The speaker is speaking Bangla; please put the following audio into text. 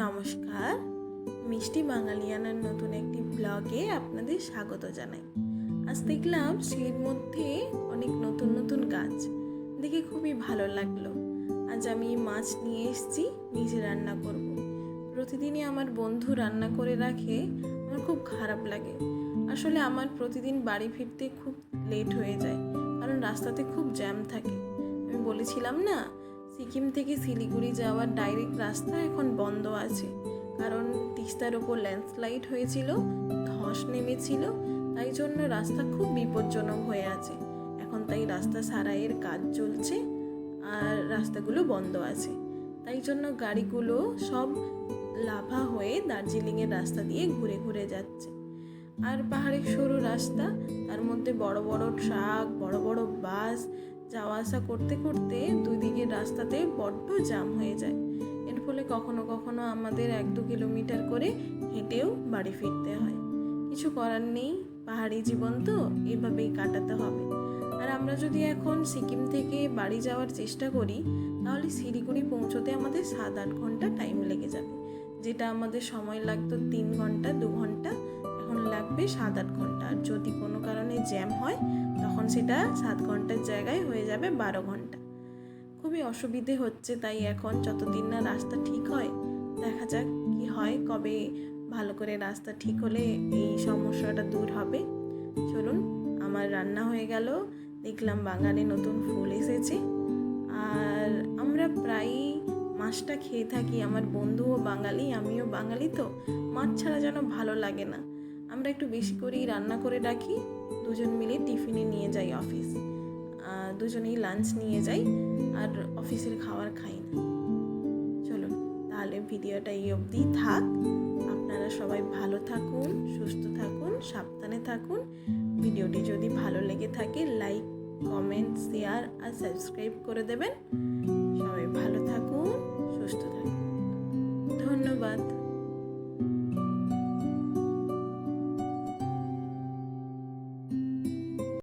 নমস্কার। মিষ্টি বাঙালিয়ানার নতুন একটি ব্লগে আপনাদের স্বাগত জানাই। আজ দেখলাম সিঁড়ির মধ্যে অনেক নতুন নতুন গাছ। দেখে খুবই ভালো লাগল। আজ আমি মাছ নিয়ে এসেছি, নিজে রান্না করব। প্রতিদিনই আমার বন্ধু রান্না করে রাখে, আমার খুব খারাপ লাগে। আসলে আমার প্রতিদিন বাড়ি ফিরতে খুব লেট হয়ে যায়, কারণ রাস্তাতে খুব জ্যাম থাকে। আমি বলেছিলাম না সিকিম থেকে শিলিগুড়ি যাওয়ার ডাইরেক্ট রাস্তা এখন বন্ধ আছে। কারণ তিস্তার ওপর ল্যান্ডস্লাইড হয়েছিল, ধস নেমেছিল, তাই জন্য রাস্তা খুব বিপজ্জনক হয়ে আছে। এখন তাই রাস্তা সারাইয়ের কাজ চলছে আর রাস্তাগুলো বন্ধ আছে। তাই জন্য গাড়িগুলো সব লাভা হয়ে দার্জিলিংয়ের রাস্তা দিয়ে ঘুরে ঘুরে যাচ্ছে। আর পাহাড়ের সরু রাস্তা, তার মধ্যে বড় বড় ট্রাক, বড় বড় বাস যাওয়া আসা করতে করতে দুই দিকের রাস্তাতে বড্ড জাম হয়ে যায়। এর ফলে কখনো কখনো আমাদের এক দু কিলোমিটার করে হেঁটেও বাড়ি ফিরতে হয়। কিছু করার নেই, পাহাড়ি জীবন তো এভাবেই কাটাতে হবে। আর আমরা যদি এখন সিকিম থেকে বাড়ি যাওয়ার চেষ্টা করি, তাহলে শিলিগুড়ি পৌঁছতে আমাদের সাত আট ঘণ্টা টাইম লেগে যাবে। যেটা আমাদের সময় লাগতো তিন ঘণ্টা, দু ঘণ্টা, এখন লাগবে সাত আট ঘণ্টা। আর যদি কোনো কারণে জ্যাম হয়, তখন সেটা সাত ঘণ্টার জায়গায় যাবে বারো ঘণ্টা। খুবই অসুবিধে হচ্ছে, তাই এখন যতদিন না রাস্তা ঠিক হয়, দেখা যাক কি হয়, কবে ভালো করে রাস্তা ঠিক হলে এই সমস্যাটা দূর হবে। চলুন, আমার রান্না হয়ে গেল, দেখলাম বাগানে নতুন ফুল এসেছে। আর আমরা প্রায়ই মাছটা খেয়ে থাকি, আমার বন্ধুও বাঙালি, আমিও বাঙালি তো, মাছ ছাড়া যেন ভালো লাগে না। আমরা একটু বেশি করেই রান্না করে রাখি, দুজন মিলে টিফিনে নিয়ে যাই অফিস। দুজনেই লাঞ্চ নিয়ে যাই, আর অফিসের খাবার খাই না। চলুন, তাহলে ভিডিওটা এই অবধি থাক। আপনারা সবাই ভালো থাকুন, সুস্থ থাকুন, সাবধানে থাকুন। ভিডিওটি যদি ভালো লেগে থাকে লাইক কমেন্ট শেয়ার আর সাবস্ক্রাইব করে দেবেন। সবাই ভালো থাকুন